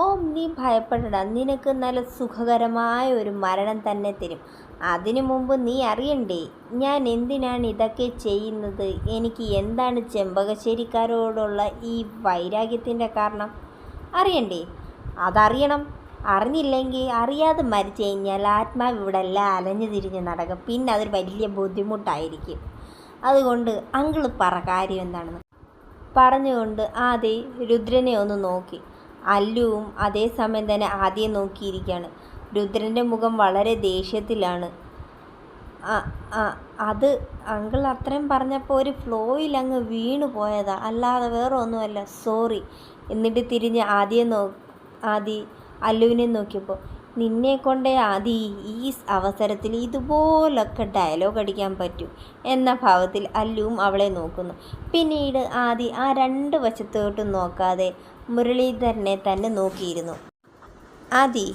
ഓം നീ ഭയപ്പെടണ്ട. നിനക്ക് നല്ല സുഖകരമായ ഒരു മരണം തന്നെ തരും. അതിനു മുമ്പ് നീ അറിയണ്ടേ ഞാൻ എന്തിനാണ് ഇതൊക്കെ ചെയ്യുന്നത്? എനിക്ക് എന്താണ് ചെമ്പകശ്ശേരിക്കാരോടുള്ള ഈ വൈരാഗ്യത്തിന്റെ കാരണം? അറിയണ്ടേ? അതറിയണം. അറിഞ്ഞില്ലെങ്കിൽ അറിയാതെ മരിച്ചു കഴിഞ്ഞാൽ ആത്മാവ് ഇവിടെ എല്ലാം അലഞ്ഞു തിരിഞ്ഞ് നടക്കും. പിന്നെ അതൊരു വലിയ ബുദ്ധിമുട്ടായിരിക്കും. അതുകൊണ്ട് അങ്കിൾ പറ കാര്യം എന്താണെന്ന്. പറഞ്ഞുകൊണ്ട് ആദ്യം രുദ്രനെ ഒന്ന് നോക്കി. അല്ലുവും അതേസമയം തന്നെ ആദ്യം നോക്കിയിരിക്കുകയാണ്. രുദ്രന്റെ മുഖം വളരെ ദേഷ്യത്തിലാണ്. അത് അങ്കിൾ അത്രയും പറഞ്ഞപ്പോൾ ഒരു ഫ്ലോയിൽ അങ്ങ് വീണു പോയതാ. അല്ലാതെ വേറെ ഒന്നുമല്ല സോറി. എന്നിട്ട് തിരിഞ്ഞ് ആദ്യം നോ ആദി അല്ലുവിനെ നോക്കിയപ്പോൾ നിന്നെ കൊണ്ടേ ആദി ഈ അവസരത്തിൽ ഇതുപോലൊക്കെ ഡയലോഗ് അടിക്കാൻ പറ്റൂ എന്ന ഭാവത്തിൽ അല്ലുവും അവളെ നോക്കുന്നു. പിന്നീട് ആദി ആ രണ്ട് വശത്തോട്ടും നോക്കാതെ മുരളീധരനെ തന്നെ നോക്കിയിരുന്നു. ആദി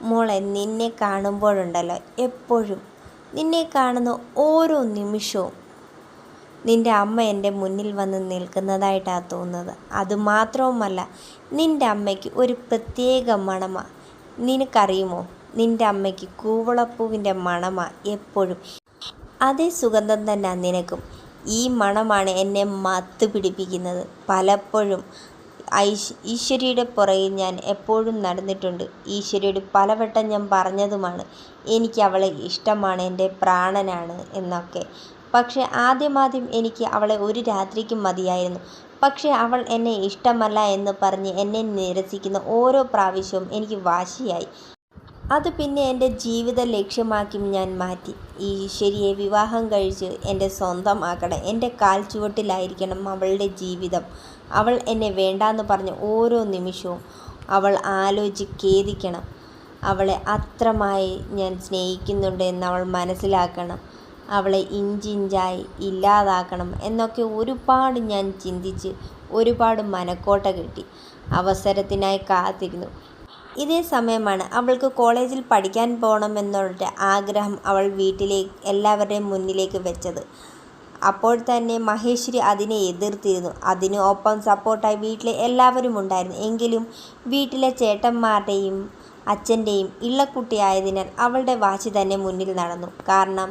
മോളെ നിന്നെ കാണുമ്പോഴുണ്ടല്ലോ എപ്പോഴും നിന്നെ കാണുന്ന ഓരോ നിമിഷവും. നിന്റെ അമ്മ എന്റെ മുന്നിൽ വന്ന് നിൽക്കുന്നതായിട്ടാണ് തോന്നുന്നത്. അതുമാത്രവുമല്ല നിന്റെ അമ്മയ്ക്ക് ഒരു പ്രത്യേക മണമാണ് നിനക്കറിയുമോ നിന്റെ അമ്മയ്ക്ക് കൂവളപ്പൂവിന്റെ മണമാണ് എപ്പോഴും. അതേ സുഗന്ധം തന്നെ നിനക്കും. ഈ മണമാണ് എന്നെ മത്ത് പിടിപ്പിക്കുന്നത്. പലപ്പോഴും ഐശ് ഈശ്വരിയുടെ പുറകിൽ ഞാൻ എപ്പോഴും നടന്നിട്ടുണ്ട്. ഈശ്വരിയോട് പലവട്ടം ഞാൻ പറഞ്ഞതുമാണ് എനിക്ക് അവളെ ഇഷ്ടമാണ് എന്റെ പ്രാണനാണ് എന്നൊക്കെ. പക്ഷേ ആദ്യമാദ്യം എനിക്ക് അവളെ ഒരു രാത്രിക്കും മതിയായിരുന്നു. പക്ഷേ അവൾ എന്നെ ഇഷ്ടമല്ല എന്ന് പറഞ്ഞ് എന്നെ നിരസിക്കുന്ന ഓരോ പ്രാവശ്യവും എനിക്ക് വാശിയായി. അത് പിന്നെ എന്റെ ജീവിത ലക്ഷ്യമാക്കി ഞാൻ മാറ്റി. ഈശ്വരിയെ വിവാഹം കഴിച്ച് എന്റെ സ്വന്തമാക്കണം എന്റെ കാൽ ചുവട്ടിലായിരിക്കണം അവളുടെ ജീവിതം. അവൾ എന്നെ വേണ്ടാന്ന് പറഞ്ഞ ഓരോ നിമിഷവും അവൾ ആലോചിച്ച് ഖേദിക്കണം. അവളെ അത്രമായി ഞാൻ സ്നേഹിക്കുന്നുണ്ട് എന്ന് അവൾ മനസ്സിലാക്കണം. അവളെ ഇഞ്ചിഞ്ചായി ഇല്ലാതാക്കണം എന്നൊക്കെ ഒരുപാട് ഞാൻ ചിന്തിച്ച് ഒരുപാട് മനക്കോട്ട കിട്ടി അവസരത്തിനായി കാത്തിരുന്നു. ഇതേ സമയമാണ് അവൾക്ക് കോളേജിൽ പഠിക്കാൻ പോകണമെന്നുള്ള ആഗ്രഹം അവൾ വീട്ടിലേക്ക് എല്ലാവരുടെയും മുന്നിലേക്ക് വെച്ചത്. അപ്പോൾ തന്നെ മഹേശ്വരി അതിനെ എതിർത്തിരുന്നു. അതിന് ഒപ്പം സപ്പോർട്ടായി വീട്ടിലെ എല്ലാവരും ഉണ്ടായിരുന്നു. എങ്കിലും വീട്ടിലെ ചേട്ടന്മാരുടെയും അച്ഛന്റെയും ഇള്ളക്കുട്ടിയായതിനാൽ അവളുടെ വാശി തന്നെ മുന്നിൽ നടന്നു. കാരണം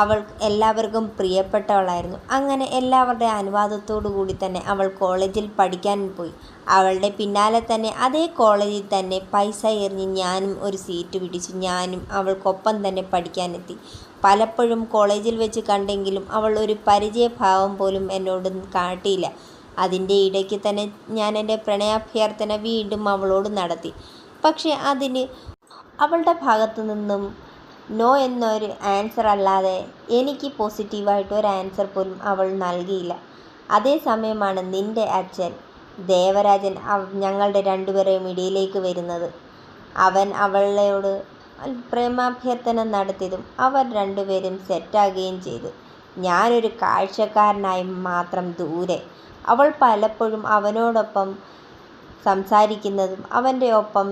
അവൾ എല്ലാവർക്കും പ്രിയപ്പെട്ടവളായിരുന്നു. അങ്ങനെ എല്ലാവരുടെ അനുവാദത്തോടു കൂടി തന്നെ അവൾ കോളേജിൽ പഠിക്കാൻ പോയി. അവളുടെ പിന്നാലെ തന്നെ അതേ കോളേജിൽ തന്നെ പൈസ എറിഞ്ഞ് ഞാനും ഒരു സീറ്റ് പിടിച്ചു ഞാനും അവൾക്കൊപ്പം തന്നെ പഠിക്കാനെത്തി. പലപ്പോഴും കോളേജിൽ വെച്ച് കണ്ടെങ്കിലും അവൾ ഒരു പരിചയഭാവം പോലും എന്നോട് കാട്ടിയില്ല. അതിന്റെ ഇടയ്ക്ക് തന്നെ ഞാൻ എന്റെ പ്രണയാഭ്യർത്ഥന വീണ്ടും അവളോട് നടത്തി. പക്ഷേ അതിന് അവളുടെ ഭാഗത്തു നിന്നും നോ എന്നൊരു ആൻസർ അല്ലാതെ എനിക്ക് പോസിറ്റീവായിട്ട് ഒരു ആൻസർ പോലും അവൾ നൽകിയില്ല. അതേസമയമാണ് നിന്റെ അച്ഛൻ ദേവരാജൻ ഞങ്ങളുടെ രണ്ടുപേരെയും ഇടയിലേക്ക് വരുന്നത്. അവൻ അവളോട് പ്രേമാഭ്യർത്ഥന നടത്തിയതും അവർ രണ്ടുപേരും സെറ്റാകുകയും ചെയ്തു. ഞാനൊരു കാഴ്ചക്കാരനായി മാത്രം ദൂരെ. അവൾ പലപ്പോഴും അവനോടൊപ്പം സംസാരിക്കുന്നതും അവന്റെ ഒപ്പം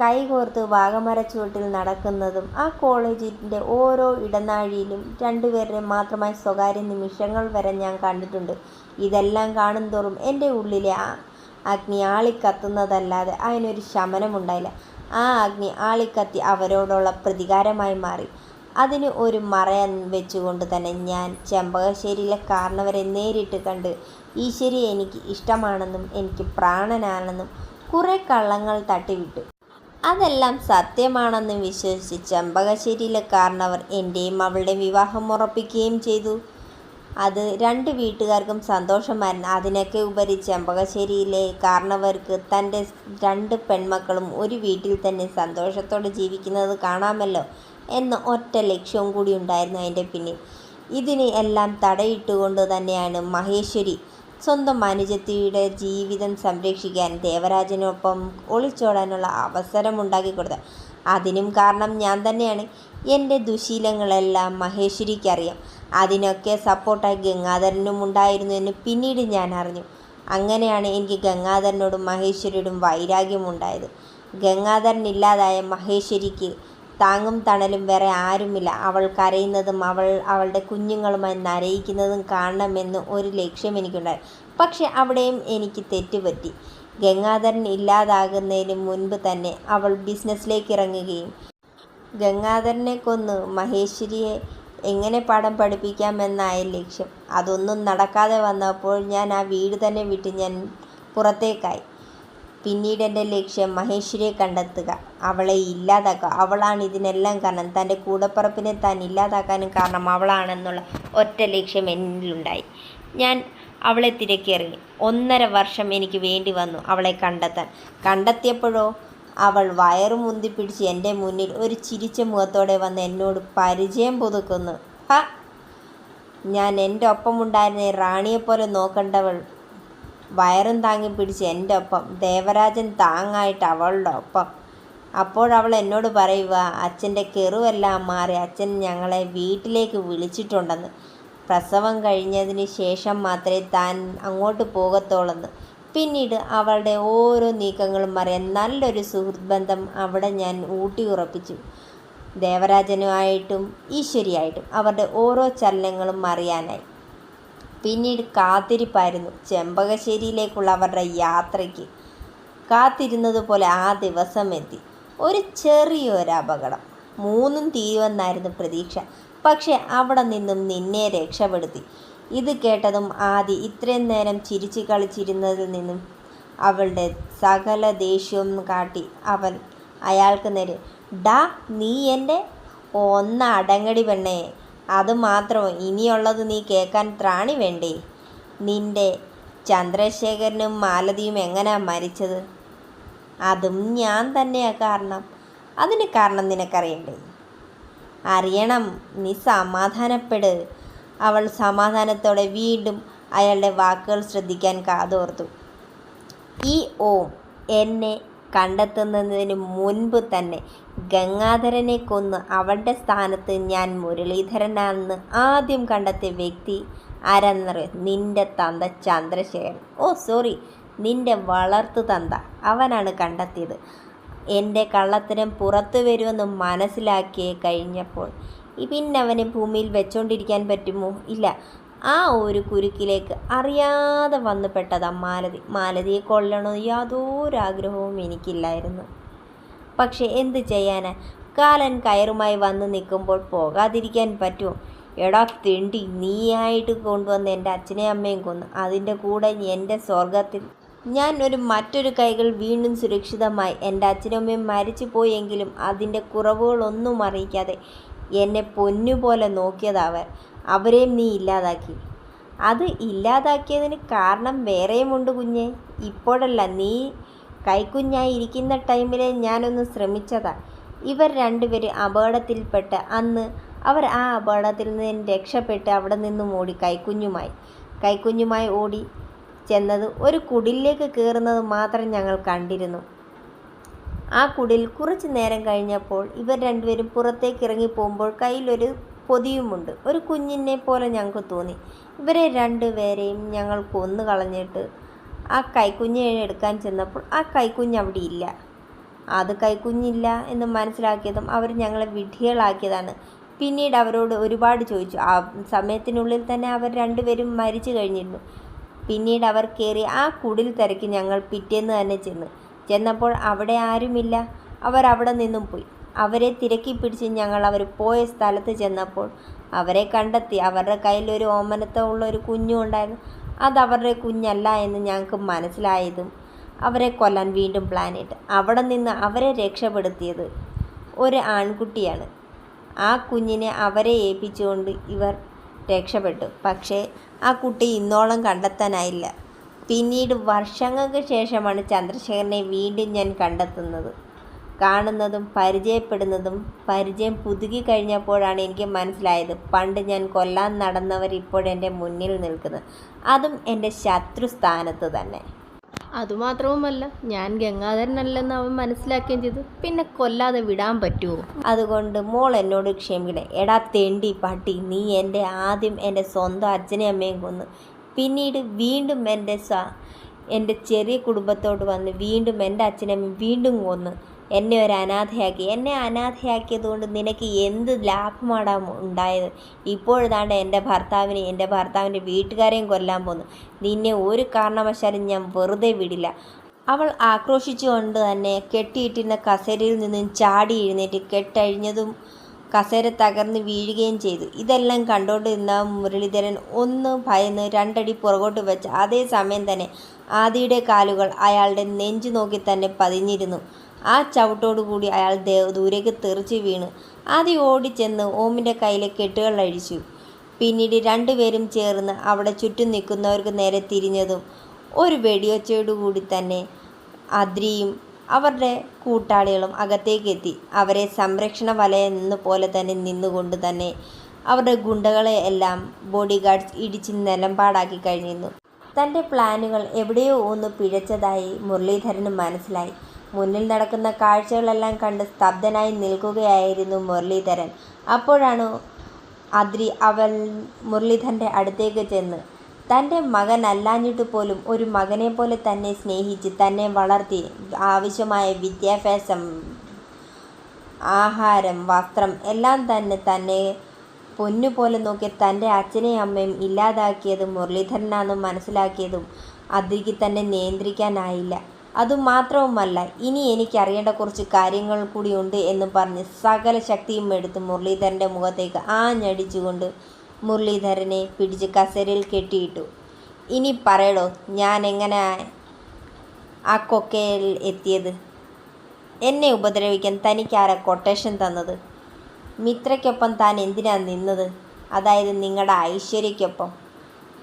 കൈകോർത്ത് വാഗമരച്ചുവട്ടിൽ നടക്കുന്നതും ആ കോളേജിന്റെ ഓരോ ഇടനാഴിയിലും രണ്ടുപേരുടെ മാത്രമായി സ്വകാര്യ നിമിഷങ്ങൾ വരെ ഞാൻ കണ്ടിട്ടുണ്ട്. ഇതെല്ലാം കാണുന്തോറും എന്റെ ഉള്ളിലെ അഗ്നി ആളിക്കത്തുന്നതല്ലാതെ അതിനൊരു ശമനമുണ്ടായില്ല. ആ അഗ്നി ആളിക്കത്തി അവരോടുള്ള പ്രതികാരമായി മാറി. അതിന് ഒരു മറ വെച്ചുകൊണ്ട് തന്നെ ഞാൻ ചെമ്പകശ്ശേരിയിലെ കാരണവരെ നേരിട്ട് കണ്ട് ഈശ്വരി എനിക്ക് ഇഷ്ടമാണെന്നും എനിക്ക് പ്രാണനാണെന്നും കുറേ കള്ളങ്ങൾ തട്ടിവിട്ടു. അതെല്ലാം സത്യമാണെന്ന് വിശ്വസിച്ച് ചെമ്പകശ്ശേരിയിലെ കാരണവർ എന്റെയും അവളുടെ വിവാഹം ഉറപ്പിക്കുകയും ചെയ്തു. അത് രണ്ട് വീട്ടുകാർക്കും സന്തോഷമായിരുന്നു. അതിനൊക്കെ ഉപരി ചെമ്പകശ്ശേരിയിലെ കാരണവർക്ക് തന്റെ രണ്ട് പെൺമക്കളും ഒരു വീട്ടിൽ തന്നെ സന്തോഷത്തോടെ ജീവിക്കുന്നത് കാണാമല്ലോ എന്ന ഒറ്റ ലക്ഷ്യവും കൂടി ഉണ്ടായിരുന്നു അതിന്റെ പിന്നിൽ. ഇതിന് എല്ലാം തടയിട്ടുകൊണ്ട് തന്നെയാണ് മഹേശ്വരി സ്വന്തം അനുജത്തിയുടെ ജീവിതം സംരക്ഷിക്കാൻ ദേവരാജനൊപ്പം ഒളിച്ചോടാനുള്ള അവസരമുണ്ടാക്കി കൊടുത്തത്. അതിനും കാരണം ഞാൻ തന്നെയാണ്. എന്റെ ദുശീലങ്ങളെല്ലാം മഹേശ്വരിക്കറിയാം. അതിനൊക്കെ സപ്പോർട്ടായി ഗംഗാധരനും ഉണ്ടായിരുന്നു എന്ന് പിന്നീട് ഞാൻ അറിഞ്ഞു. അങ്ങനെയാണ് എനിക്ക് ഗംഗാധരനോടും മഹേശ്വരിയോടും വൈരാഗ്യമുണ്ടായത് ഗംഗാധരൻ ഇല്ലാതായ മഹേശ്വരിക്ക് താങ്ങും തണലും വേറെ ആരുമില്ല. അവൾ കരയുന്നതും അവൾ അവളുടെ കുഞ്ഞുങ്ങളുമായി നരയിക്കുന്നതും കാണണമെന്ന് ഒരു ലക്ഷ്യം എനിക്കുണ്ടായി. പക്ഷെ അവിടെയും എനിക്ക് തെറ്റുപറ്റി. ഗംഗാധരൻ ഇല്ലാതാകുന്നതിന് മുൻപ് തന്നെ അവൾ ബിസിനസ്സിലേക്ക് ഇറങ്ങുകയും ഗംഗാധരനെ കൊന്ന് മഹേശ്വരിയെ എങ്ങനെ പാഠം പഠിപ്പിക്കാമെന്നായ ലക്ഷ്യം. അതൊന്നും നടക്കാതെ വന്നപ്പോൾ ഞാൻ ആ വീട് തന്നെ വിട്ട് ഞാൻ പുറത്തേക്കായി. പിന്നീട് എന്റെ ലക്ഷ്യം മഹേശ്വരിയെ കണ്ടെത്തുക. അവളെ ഇല്ലാതാക്കുക. അവളാണ് ഇതിനെല്ലാം കാരണം. തന്റെ കൂടപ്പറപ്പിനെ താൻ ഇല്ലാതാക്കാനും കാരണം അവളാണെന്നുള്ള ഒറ്റ ലക്ഷ്യം എന്നിലുണ്ടായി. ഞാൻ അവളെ തിരക്കിയിറങ്ങി ഒന്നര വർഷം എനിക്ക് വേണ്ടി വന്നു അവളെ കണ്ടെത്താൻ. കണ്ടെത്തിയപ്പോഴോ അവൾ വയറു മുന്തിപ്പിടിച്ച് എന്റെ മുന്നിൽ ഒരു ചിരിച്ച മുഖത്തോടെ വന്ന് എന്നോട് പരിചയം പുതുക്കുന്നു. ഹ ഞാൻ എന്റെ ഒപ്പമുണ്ടായിരുന്ന റാണിയെപ്പോലെ നോക്കേണ്ടവൾ. വയറും താങ്ങി പിടിച്ച് എന്റെ ഒപ്പം. ദേവരാജൻ താങ്ങായിട്ട് അവളുടെ ഒപ്പം. അപ്പോഴവൾ എന്നോട് പറയുക അച്ഛന്റെ കെറുവെല്ലാം മാറി അച്ഛൻ ഞങ്ങളെ വീട്ടിലേക്ക് വിളിച്ചിട്ടുണ്ടെന്ന്. പ്രസവം കഴിഞ്ഞതിന് ശേഷം മാത്രമേ താൻ അങ്ങോട്ട് പോകത്തുള്ളെന്ന്. പിന്നീട് അവളുടെ ഓരോ നീക്കങ്ങളും അറിയാൻ നല്ലൊരു സുഹൃത്ത് ബന്ധം അവിടെ ഞാൻ ഊട്ടി ഉറപ്പിച്ചു. ദേവരാജനുമായിട്ടും ഈശ്വരിയായിട്ടും അവരുടെ ഓരോ ചലനങ്ങളും അറിയാനായി. പിന്നീട് കാത്തിരിപ്പായിരുന്നു ചെമ്പകശ്ശേരിയിലേക്കുള്ള അവരുടെ യാത്രയ്ക്ക്. കാത്തിരുന്നതുപോലെ ആ ദിവസം എത്തി. ഒരു ചെറിയൊരു അപകടം. മൂന്നും തീരുമെന്നായിരുന്നു പ്രതീക്ഷ. പക്ഷെ അവിടെ നിന്നും നിന്നെ രക്ഷപ്പെടുത്തി. ഇത് കേട്ടതും ആദി ഇത്രയും നേരം ചിരിച്ചു കളിച്ചിരുന്നതിൽ നിന്നും അവളുടെ സകല ദേഷ്യവും കാട്ടി അവൻ അയാൾക്ക് നേരെ ഡാ നീ എന്റെ ഒന്ന് അടങ്ങടി പെണ്ണേ. അത് മാത്രമോ ഇനിയുള്ളത് നീ കേൾക്കാൻ ത്രാണി വേണ്ടേ? നിന്റെ ചന്ദ്രശേഖരനും മാലതിയും എങ്ങനെയാ മരിച്ചത്? അതും ഞാൻ തന്നെയാ കാരണം. അതിന് കാരണം നിനക്കറിയണ്ടേ? അറിയണം. നീ സമാധാനപ്പെട്. അവൾ സമാധാനത്തോടെ വീണ്ടും അയാളുടെ വാക്കുകൾ ശ്രദ്ധിക്കാൻ കാതോർത്തു. ഈ ഓം എന്നെ കണ്ടെത്തുന്നതിന് മുൻപ് തന്നെ ഗംഗാധരനെ കൊന്ന് അവളുടെ സ്ഥാനത്ത് ഞാൻ മുരളീധരനാണെന്ന് ആദ്യം കണ്ടെത്തിയ വ്യക്തി ആരെന്നറിയോ? നിന്റെ തന്ത ചന്ദ്രശേഖരൻ. ഓ സോറി. നിന്റെ വളർത്തു തന്ത. അവനാണ് കണ്ടെത്തിയത്. എന്റെ കള്ളത്തരം പുറത്തു വരുമെന്ന് മനസ്സിലാക്കിയേ കഴിഞ്ഞപ്പോൾ പിന്നെ അവനെ ഭൂമിയിൽ വെച്ചോണ്ടിരിക്കാൻ പറ്റുമോ? ഇല്ല. ആ ഒരു കുരുക്കിലേക്ക് അറിയാതെ വന്നു പെട്ടതാ മാലതി. മാലതിയെ കൊല്ലണോ യാതൊരാഗ്രഹവും എനിക്കില്ലായിരുന്നു. പക്ഷെ എന്ത് ചെയ്യാനാ? കാലൻ കയറുമായി വന്ന് നിൽക്കുമ്പോൾ പോകാതിരിക്കാൻ പറ്റുമോ? എടാ തിണ്ടി നീയായിട്ട് കൊണ്ടുവന്ന് എന്റെ അച്ഛനെയും അമ്മയും കൊന്നു. അതിന്റെ കൂടെ എന്റെ സ്വർഗത്തിൽ ഞാൻ ഒരു മറ്റൊരു കൈകൾ വീണ്ടും സുരക്ഷിതമായി എന്റെ അച്ഛനും അമ്മയും മരിച്ചു പോയെങ്കിലും അതിന്റെ കുറവുകളൊന്നും അറിയിക്കാതെ എന്നെ പൊന്നുപോലെ നോക്കിയതവർ അവരെയും നീ ഇല്ലാതാക്കി. അത് ഇല്ലാതാക്കിയതിന് കാരണം വേറെയുമുണ്ട് കുഞ്ഞെ. ഇപ്പോഴല്ല നീ കൈക്കുഞ്ഞായി ഇരിക്കുന്ന ടൈമിൽ ഞാനൊന്ന് ശ്രമിച്ചതാ. ഇവർ രണ്ടുപേരും അപകടത്തിൽപ്പെട്ട് അന്ന് അവർ ആ അപകടത്തിൽ നിന്ന് രക്ഷപ്പെട്ട് അവിടെ നിന്നും ഓടി കൈക്കുഞ്ഞുമായി. കൈക്കുഞ്ഞുമായി ഓടി ചെന്നത് ഒരു കുടിലേക്ക് കയറുന്നത് മാത്രം ഞങ്ങൾ കണ്ടിരുന്നു. ആ കുടിൽ കുറച്ചു നേരം കഴിഞ്ഞപ്പോൾ ഇവർ രണ്ടുപേരും പുറത്തേക്ക് ഇറങ്ങി പോകുമ്പോൾ കയ്യിലൊരു പൊതിയുമുണ്ട്. ഒരു കുഞ്ഞിനെ പോലെ ഞങ്ങൾക്ക് തോന്നി. ഇവരെ രണ്ടുപേരെയും ഞങ്ങൾ കൊന്നു കളഞ്ഞിട്ട് ആ കൈക്കുഞ്ഞെ എടുക്കാൻ ചെന്നപ്പോൾ ആ കൈക്കുഞ്ഞ് അവിടെ ഇല്ല അത് കൈക്കുഞ്ഞില്ല എന്ന് മനസ്സിലാക്കിയതും അവർ ഞങ്ങളെ വിഡ്ഢികളാക്കിയതാണ്. പിന്നീട് അവരോട് ഒരുപാട് ചോദിച്ചു. ആ സമയത്തിനുള്ളിൽ തന്നെ അവർ രണ്ടുപേരും മരിച്ചു കഴിഞ്ഞിരുന്നു. പിന്നീട് അവർ കയറി ആ കുടിൽ തിരക്കി ഞങ്ങൾ പിറ്റേന്ന് തന്നെ ചെന്ന്. ചെന്നപ്പോൾ അവിടെ ആരുമില്ല. അവർ അവിടെ നിന്നും പോയി. അവരെ തിരക്കി പിടിച്ച് ഞങ്ങൾ അവർ പോയ സ്ഥലത്ത് ചെന്നപ്പോൾ അവരെ കണ്ടെത്തി. അവരുടെ കയ്യിൽ ഒരു ഓമനത്തമുള്ള ഒരു കുഞ്ഞും ഉണ്ടായിരുന്നു. അത് അവരുടെ കുഞ്ഞല്ല എന്ന് ഞങ്ങൾക്ക് മനസ്സിലായതും അവരെ കൊല്ലാൻ വീണ്ടും പ്ലാൻ ഇട്ട്. അവിടെ നിന്ന് അവരെ രക്ഷപ്പെടുത്തിയത് ഒരു ആൺകുട്ടിയാണ്. ആ കുഞ്ഞിനെ അവരെ ഏൽപ്പിച്ചുകൊണ്ട് ഇവർ രക്ഷപ്പെട്ടു. പക്ഷേ ആ കുട്ടി ഇന്നോളം കണ്ടെത്താനായില്ല. പിന്നീട് വർഷങ്ങൾക്ക് ശേഷമാണ് ചന്ദ്രശേഖരനെ വീണ്ടും ഞാൻ കണ്ടെത്തുന്നത്. കാണുന്നതും പരിചയപ്പെടുന്നതും പരിചയം പുതുക്കി കഴിഞ്ഞപ്പോഴാണ് എനിക്ക് മനസ്സിലായത്. പണ്ട് ഞാൻ കൊല്ലാൻ നടന്നവർ ഇപ്പോഴെന്റെ മുന്നിൽ നിൽക്കുന്നത്. അതും എന്റെ ശത്രു സ്ഥാനത്ത് തന്നെ. അതുമാത്രവുമല്ല ഞാൻ ഗംഗാധരനല്ലെന്ന് അവൻ മനസ്സിലാക്കുകയും ചെയ്തു. പിന്നെ കൊല്ലാതെ വിടാൻ പറ്റുമോ? അതുകൊണ്ട് മോൾ എന്നോട് ക്ഷമിക്കണേ. എടാ തെണ്ടി പട്ടി നീ എന്റെ ആദ്യം എന്റെ സ്വന്തം അച്ഛനെയും അമ്മയും കൊന്നു പിന്നീട് വീണ്ടും എന്റെ സ എന്റെ ചെറിയ കുടുംബത്തോട് വന്ന് വീണ്ടും എന്റെ അച്ഛനമ്മയും വീണ്ടും കൊന്ന് എന്നെ ഒരു അനാഥയാക്കി. എന്നെ അനാഥയാക്കിയതുകൊണ്ട് നിനക്ക് എന്ത് ലാഭമാണ് ഉണ്ടായത്? ഇപ്പോഴതാണ്ട് എന്റെ ഭർത്താവിനെ എന്റെ ഭർത്താവിന്റെ വീട്ടുകാരെയും കൊല്ലാൻ പോന്നു നിന്നെ ഒരു കാരണവശാലും ഞാൻ വെറുതെ വിടില്ല. അവൾ ആക്രോശിച്ചുകൊണ്ട് തന്നെ കെട്ടിയിട്ടിരുന്ന കസേരയിൽ നിന്നും ചാടി എഴുന്നേറ്റ് കെട്ടഴിഞ്ഞതും കസേര തകർന്ന് വീഴുകയും ചെയ്തു. ഇതെല്ലാം കണ്ടോണ്ടിരുന്ന മുരളീധരൻ ഒന്ന് ഭയന്ന് രണ്ടടി പുറകോട്ട് വെച്ച് അതേ സമയം തന്നെ ആദിയുടെ കാലുകൾ അയാളുടെ നെഞ്ചു നോക്കി തന്നെ പതിഞ്ഞിരുന്നു. ആ ചവിട്ടോടുകൂടി അയാൾ ദൂരേക്ക് തെറിച്ച് വീണു. ആദി ഓടിച്ചെന്ന് ഓമിന്റെ കയ്യിലെ കെട്ടുകൾ അഴിച്ചു. പിന്നീട് രണ്ടുപേരും ചേർന്ന് അവിടെ ചുറ്റും നിൽക്കുന്നവർക്ക് നേരെ തിരിഞ്ഞതും ഒരു വെടിയൊച്ചയോടുകൂടി തന്നെ അദ്രിയും അവരുടെ കൂട്ടാളികളും അകത്തേക്ക് എത്തി. അവരെ സംരക്ഷണ വലയം നിന്ന് പോലെ തന്നെ നിന്നുകൊണ്ട് തന്നെ അവരുടെ ഗുണ്ടകളെ എല്ലാം ബോഡി ഗാർഡ്സ് ഇടിച്ച് നിലമ്പാടാക്കി കഴിഞ്ഞിരുന്നു. തന്റെ പ്ലാനുകൾ എവിടെയോ ഒന്ന് പിഴച്ചതായി മുരളീധരന് മനസ്സിലായി. മുന്നിൽ നടക്കുന്ന കാഴ്ചകളെല്ലാം കണ്ട് സ്തബ്ധനായി നിൽക്കുകയായിരുന്നു മുരളീധരൻ. അപ്പോഴാണ് അദ്രി അവൻ മുരളീധരന്റെ അടുത്തേക്ക് ചെന്ന് തന്റെ മകൻ അല്ലാഞ്ഞിട്ട് പോലും ഒരു മകനെ പോലെ തന്നെ സ്നേഹിച്ച് തന്നെ വളർത്തി ആവശ്യമായ വിദ്യാഭ്യാസം ആഹാരം വസ്ത്രം എല്ലാം തന്നെ തന്നെ പൊന്നു പോലെ നോക്കി തന്റെ അച്ഛനെയും അമ്മയും ഇല്ലാതാക്കിയത് മുരളീധരനാണെന്ന് മനസ്സിലാക്കിയതും അതിക്ക് തന്നെ നിയന്ത്രിക്കാനായില്ല. അതുമാത്രവുമല്ല ഇനി എനിക്കറിയേണ്ട കുറച്ച് കാര്യങ്ങൾ കൂടിയുണ്ട് എന്ന് പറഞ്ഞ് സകല ശക്തിയും എടുത്ത് മുരളീധരന്റെ മുഖത്തേക്ക് ആഞ്ഞടിച്ചുകൊണ്ട് മുരളീധരനെ പിടിച്ച് കസേരയിൽ കെട്ടിയിട്ടു. ഇനി പറയടോ ഞാൻ എങ്ങനെ ആ കൊക്കയിൽ എത്തിയത്? എന്നെ ഉപദ്രവിക്കാൻ തനിക്കാരാ കൊട്ടേഷൻ തന്നത്. മിത്രയ്ക്കൊപ്പം താൻ എന്തിനാ നിന്നത്? അതായത് നിങ്ങളുടെ ഐശ്വര്യയ്ക്കൊപ്പം.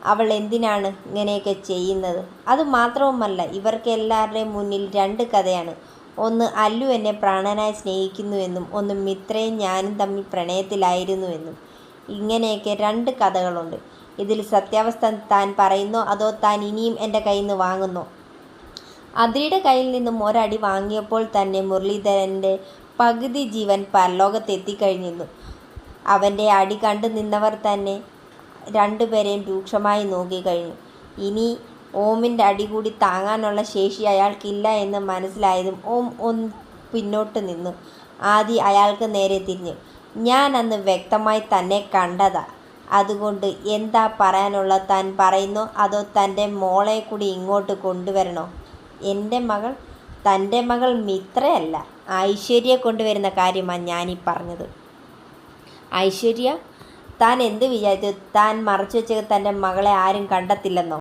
അവൾ എന്തിനാണ് ഇങ്ങനെയൊക്കെ ചെയ്യുന്നത്? അത് മാത്രവുമല്ല ഇവർക്ക് എല്ലാവരുടെയും മുന്നിൽ രണ്ട് കഥയാണ്. ഒന്ന് അല്ലു എന്നെ പ്രാണനായി സ്നേഹിക്കുന്നുവെന്നും ഒന്ന് മിത്രയും ഞാനും തമ്മിൽ പ്രണയത്തിലായിരുന്നുവെന്നും. ഇങ്ങനെയൊക്കെ രണ്ട് കഥകളുണ്ട്. ഇതിൽ സത്യാവസ്ഥ താൻ പറയുന്നോ അതോ താൻ ഇനിയും എന്റെ കയ്യിൽ നിന്ന് വാങ്ങുന്നോ? അതിയുടെ കയ്യിൽ നിന്നും ഒരടി വാങ്ങിയപ്പോൾ തന്നെ മുരളീധരന്റെ പകുതി ജീവൻ പരലോകത്തെത്തിക്കഴിഞ്ഞിരുന്നു. അവന്റെ അടി കണ്ടു നിന്നവർ തന്നെ രണ്ടുപേരെയും രൂക്ഷമായി നോക്കിക്കഴിഞ്ഞു. ഇനി ഓമിന്റെ അടി കൂടി താങ്ങാനുള്ള ശേഷി അയാൾക്കില്ല എന്ന് മനസ്സിലായതും ഓം ഒന്ന് പിന്നോട്ട് നിന്നു. ആദി അയാൾക്ക് നേരെ തിരിഞ്ഞു. ഞാൻ അന്ന് വ്യക്തമായി തന്നെ കണ്ടതാ. അതുകൊണ്ട് എന്താ പറയാനുള്ള താൻ പറയുന്നോ അതോ തന്റെ മോളെ കൂടി ഇങ്ങോട്ട് കൊണ്ടുവരണോ? എന്റെ മകൾ തന്റെ മകൾ മിത്രയല്ല. ഐശ്വര്യയെ കൊണ്ടുവരുന്ന കാര്യമാണ് ഞാനീ പറഞ്ഞത്. ഐശ്വര്യ താൻ എന്ത് വിചാരിച്ചു? താൻ മറച്ചു വെച്ച തന്റെ മകളെ ആരും കണ്ടെത്തില്ലെന്നോ?